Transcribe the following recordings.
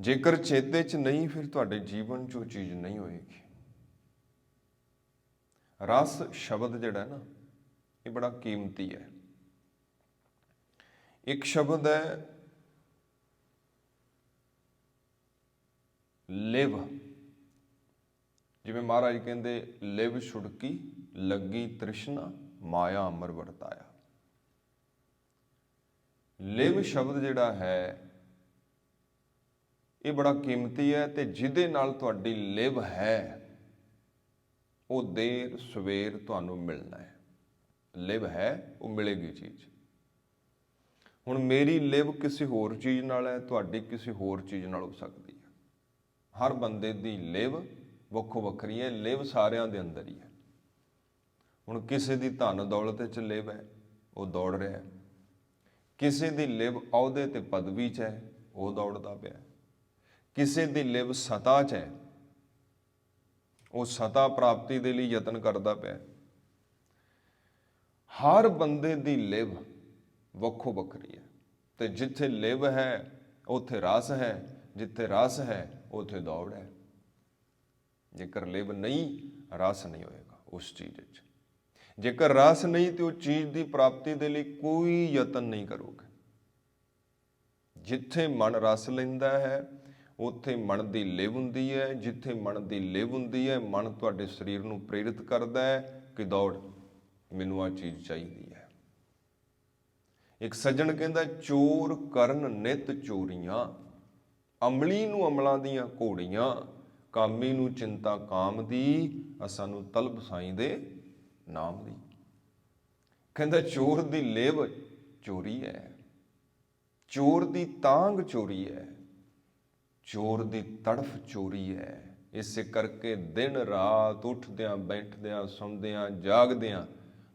ਜੇਕਰ ਚੇਤੇ 'ਚ ਨਹੀਂ, ਫਿਰ ਤੁਹਾਡੇ ਜੀਵਨ 'ਚ ਉਹ ਚੀਜ਼ ਨਹੀਂ ਹੋਏਗੀ। ਰਸ ਸ਼ਬਦ ਜਿਹੜਾ ਹੈ ਨਾ, ਇਹ ਬੜਾ ਕੀਮਤੀ ਹੈ। ਇੱਕ ਸ਼ਬਦ ਹੈ, ਲਿਵ। ਜਿਵੇਂ ਮਹਾਰਾਜ ਕਹਿੰਦੇ, ਲਿਵ ਛੁੜਕੀ, ਲੱਗੀ ਤ੍ਰਿਸ਼ਨਾ, ਮਾਇਆ ਅਮਰ ਵਰਤਾਇਆ। ਲਿਵ ਸ਼ਬਦ ਜਿਹੜਾ ਹੈ ਇਹ ਬੜਾ ਕੀਮਤੀ ਹੈ ਤੇ ਜਿਹਦੇ ਨਾਲ ਤੁਹਾਡੀ ਲਿਵ ਹੈ, ਉਹ ਦੇਰ ਸਵੇਰ ਤੁਹਾਨੂੰ ਮਿਲਣਾ ਹੈ। ਲਿਵ ਹੈ, ਉਹ ਮਿਲੇਗੀ ਚੀਜ਼। ਹੁਣ ਮੇਰੀ ਲਿਵ ਕਿਸੇ ਹੋਰ ਚੀਜ਼ ਨਾਲ ਹੈ, ਤੁਹਾਡੀ ਕਿਸੇ ਹੋਰ ਚੀਜ਼ ਨਾਲ ਹੋ ਸਕਦੀ ਹੈ। ਹਰ ਬੰਦੇ ਦੀ ਲਿਵ ਵੱਖੋ ਵੱਖਰੀ ਹੈ, ਲਿਵ ਸਾਰਿਆਂ ਦੇ ਅੰਦਰ ਹੀ ਹੈ। ਹੁਣ ਕਿਸੇ ਦੀ ਧਨ ਦੌਲਤ 'ਚ ਲਿਵ ਹੈ, ਉਹ ਦੌੜ ਰਿਹਾ ਹੈ। ਕਿਸੇ ਦੀ ਲਿਵ ਅਹੁਦੇ ਤੇ ਪਦਵੀ 'ਚ ਹੈ, ਉਹ ਦੌੜਦਾ ਪਿਆ ਹੈ। ਕਿਸੇ ਦੀ ਲਿਵ ਸਤਾ 'ਚ ਹੈ। ਉਹ ਸਤਾ ਪ੍ਰਾਪਤੀ ਦੇ ਲਈ ਯਤਨ ਕਰਦਾ ਪਿਆ ਹਰ ਬੰਦੇ ਦੀ ਲਿਵ ਵੱਖੋ ਵੱਖਰੀ ਹੈ। ਤੇ ਜਿੱਥੇ ਲਿਵ ਹੈ, ਉੱਥੇ ਰਸ ਹੈ, ਜਿੱਥੇ ਰਸ ਹੈ, ਉੱਥੇ ਦੌੜ ਹੈ। ਜੇਕਰ ਲਿਵ ਨਹੀਂ, ਰਸ ਨਹੀਂ ਹੋਏਗਾ ਉਸ ਚੀਜ਼ ਵਿੱਚ। ਜੇਕਰ ਰਸ ਨਹੀਂ, ਤੇ ਉਹ ਚੀਜ਼ ਦੀ ਪ੍ਰਾਪਤੀ ਦੇ ਲਈ ਕੋਈ ਯਤਨ ਨਹੀਂ ਕਰੋਗੇ। ਜਿੱਥੇ ਮਨ ਰਸ ਲੈਂਦਾ ਹੈ ਉੱਥੇ ਮਨ ਦੀ ਲਿਵ ਹੁੰਦੀ ਹੈ, ਜਿੱਥੇ ਮਨ ਦੀ ਲਿਵ ਹੁੰਦੀ ਹੈ, ਮਨ ਤੁਹਾਡੇ ਸਰੀਰ ਨੂੰ ਪ੍ਰੇਰਿਤ ਕਰਦਾ ਹੈ ਕਿ ਦੌੜ, ਮੈਨੂੰ ਆ ਚੀਜ਼ ਚਾਹੀਦੀ ਹੈ। ਇੱਕ ਸੱਜਣ ਕਹਿੰਦਾ, ਚੋਰ ਕਰਨ ਨਿਤ ਚੋਰੀਆਂ, ਅਮਲੀ ਨੂੰ ਅਮਲਾਂ ਦੀਆਂ ਘੋੜੀਆਂ, ਕਾਮੀ ਨੂੰ ਚਿੰਤਾ ਕਾਮ ਦੀ, ਅਸਾਂ ਨੂੰ ਤਲਬ ਸਾਈਂ ਦੇ ਨਾਮ ਦੀ। ਕਹਿੰਦਾ, ਚੋਰ ਦੀ ਲੇਵ ਚੋਰੀ ਹੈ, ਚੋਰ ਦੀ ਤਾਂਗ ਚੋਰੀ ਹੈ ਚੋਰ ਦੀ ਤੜਫ ਚੋਰੀ ਹੈ। ਇਸੇ ਕਰਕੇ ਦਿਨ ਰਾਤ ਉੱਠਦਿਆਂ, ਬੈਠਦਿਆਂ, ਸੌਂਦਿਆਂ, ਜਾਗਦਿਆਂ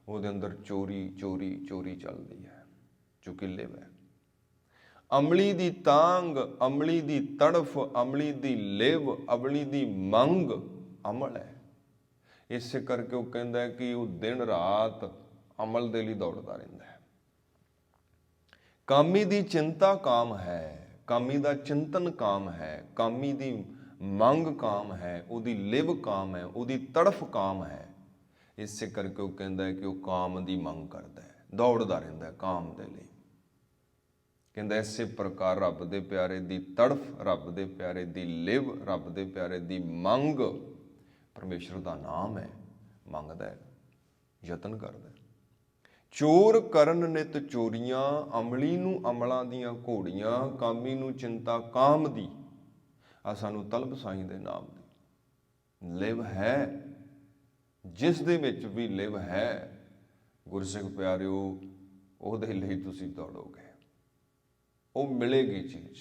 ਉਹਦੇ ਅੰਦਰ ਚੋਰੀ ਚੋਰੀ ਚੋਰੀ ਚੱਲਦੀ ਹੈ। ਜੋ ਕਿ ਹੈ ਅਮਲੀ ਦੀ ਤਾਂਗ, ਅਮਲੀ ਦੀ ਤੜਫ, ਅਮਲੀ ਦੀ ਲਿਵ, ਅਮਲੀ ਦੀ ਮੰਗ ਅਮਲ ਹੈ। ਇਸੇ ਕਰਕੇ ਉਹ ਕਹਿੰਦਾ ਕਿ ਉਹ ਦਿਨ ਰਾਤ ਅਮਲ ਦੇ ਲਈ ਦੌੜਦਾ ਰਹਿੰਦਾ ਹੈ। ਕਾਮੀ ਦੀ ਚਿੰਤਾ ਕਾਮ ਹੈ। ਕਾਮੀ ਦਾ ਚਿੰਤਨ ਕਾਮ ਹੈ, ਕਾਮੀ ਦੀ ਮੰਗ ਕਾਮ ਹੈ, ਉਹਦੀ ਲਿਵ ਕਾਮ ਹੈ, ਉਹਦੀ ਤੜਫ ਕਾਮ ਹੈ। ਇਸੇ ਕਰਕੇ ਉਹ ਕਹਿੰਦਾ ਹੈ ਕਿ ਉਹ ਕਾਮ ਦੀ ਮੰਗ ਕਰਦਾ ਹੈ, ਦੌੜਦਾ ਰਹਿੰਦਾ ਹੈ ਕਾਮ ਦੇ ਲਈ। ਕਹਿੰਦਾ ਇਸੇ ਪ੍ਰਕਾਰ ਰੱਬ ਦੇ ਪਿਆਰੇ ਦੀ ਤੜਫ, ਰੱਬ ਦੇ ਪਿਆਰੇ ਦੀ ਲਿਵ, ਰੱਬ ਦੇ ਪਿਆਰੇ ਦੀ ਮੰਗ ਪਰਮੇਸ਼ਰ ਦਾ ਨਾਮ ਹੈ, ਮੰਗਦਾ ਹੈ, ਯਤਨ ਕਰਦਾ ਹੈ। ਚੋਰ ਕਰਨ ਨਿਤ ਚੋਰੀਆਂ, ਅਮਲੀ ਨੂੰ ਅਮਲਾਂ ਦੀਆਂ ਘੋੜੀਆਂ, ਕਾਮੀ ਨੂੰ ਚਿੰਤਾ ਕਾਮ ਦੀ। ਆ ਸਾਨੂੰ ਤਲਬ ਸਾਈਂ ਦੇ ਨਾਮ ਦੀ। ਲਿਵ ਹੈ। ਜਿਸ ਦੇ ਵਿੱਚ ਵੀ ਲਿਵ ਹੈ, ਗੁਰਸਿੱਖ ਪਿਆਰਿਓ, ਉਹਦੇ ਲਈ ਤੁਸੀਂ ਦੌੜੋਗੇ। ਉਹ ਮਿਲੇਗੀ ਚੀਜ਼।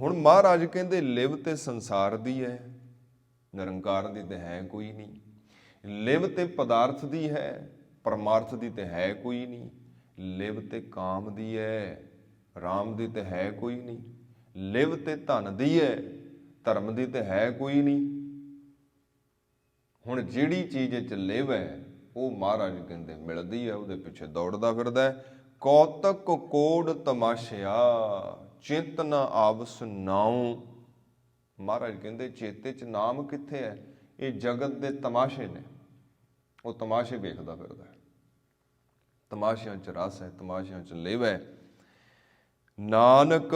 ਹੁਣ ਮਹਾਰਾਜ ਕਹਿੰਦੇ, ਲਿਵ ਤੇ ਸੰਸਾਰ ਦੀ ਹੈ। ਨਿਰੰਕਾਰ ਦੀ ਤੇ ਹੈ ਕੋਈ ਨਹੀਂ। ਲਿਵ ਤੇ ਪਦਾਰਥ ਦੀ ਹੈ। ਪਰਮਾਰਥ ਦੀ ਤੇ ਹੈ ਕੋਈ ਨਹੀਂ, ਲਿਵ ਤੇ ਕਾਮ ਦੀ ਹੈ ਰਾਮ ਦੀ ਤੇ ਹੈ ਕੋਈ ਨਹੀਂ, ਲਿਵ ਤੇ ਧਨ ਦੀ ਹੈ ਧਰਮ ਦੀ ਤੇ ਹੈ ਕੋਈ ਨਹੀਂ। ਹੁਣ ਜਿਹੜੀ ਚੀਜ਼ ਚ ਲਿਵ ਹੈ ਉਹ ਮਹਾਰਾਜ ਕਹਿੰਦੇ ਮਿਲਦੀ ਹੈ ਉਹਦੇ ਪਿੱਛੇ ਦੌੜਦਾ ਫਿਰਦਾ ਕੌਤਕ ਕੋੜ ਤਮਾਸ਼ਿਆ, ਚਿੰਤ ਆਵਸ ਨਾਉ। ਮਹਾਰਾਜ ਕਹਿੰਦੇ ਚੇਤੇ ਚ ਨਾਮ ਕਿੱਥੇ ਹੈ ਇਹ ਜਗਤ ਦੇ ਤਮਾਸ਼ੇ ਨੇ। ਉਹ ਤਮਾਸ਼ੇ ਵੇਖਦਾ ਫਿਰਦਾ ਹੈ। ਤਮਾਸ਼ਿਆਂ ਚ ਰਸ ਹੈ, ਤਮਾਸ਼ਿਆਂ ਚ ਲਿਵ ਹੈ। ਨਾਨਕ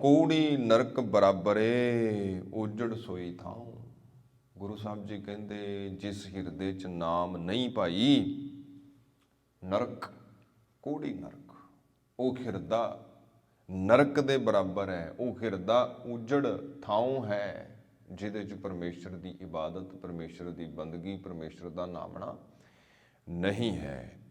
ਕੋੜੀ ਨਰਕ ਬਰਾਬਰੇ ਉਜੜ ਸੋਈ ਥਾਉ। ਗੁਰੂ ਸਾਹਿਬ ਜੀ ਕਹਿੰਦੇ, ਜਿਸ ਹਿਰਦੇ ਚ ਨਾਮ ਨਹੀਂ ਭਾਈ ਨਰਕ, ਕੋੜੀ ਨਰਕ। ਉਹ ਹਿਰਦਾ ਨਰਕ ਦੇ ਬਰਾਬਰ ਹੈ, ਉਹ ਹਿਰਦਾ ਉਜੜ ਥਾਉ ਹੈ। ਜਿਹਦੇ ਚ ਪਰਮੇਸ਼ਰ ਦੀ ਇਬਾਦਤ ਪਰਮੇਸ਼ਰ ਦੀ ਬੰਦਗੀ ਪਰਮੇਸ਼ਰ ਦਾ ਨਾਮਣਾ ਨਹੀਂ ਹੈ।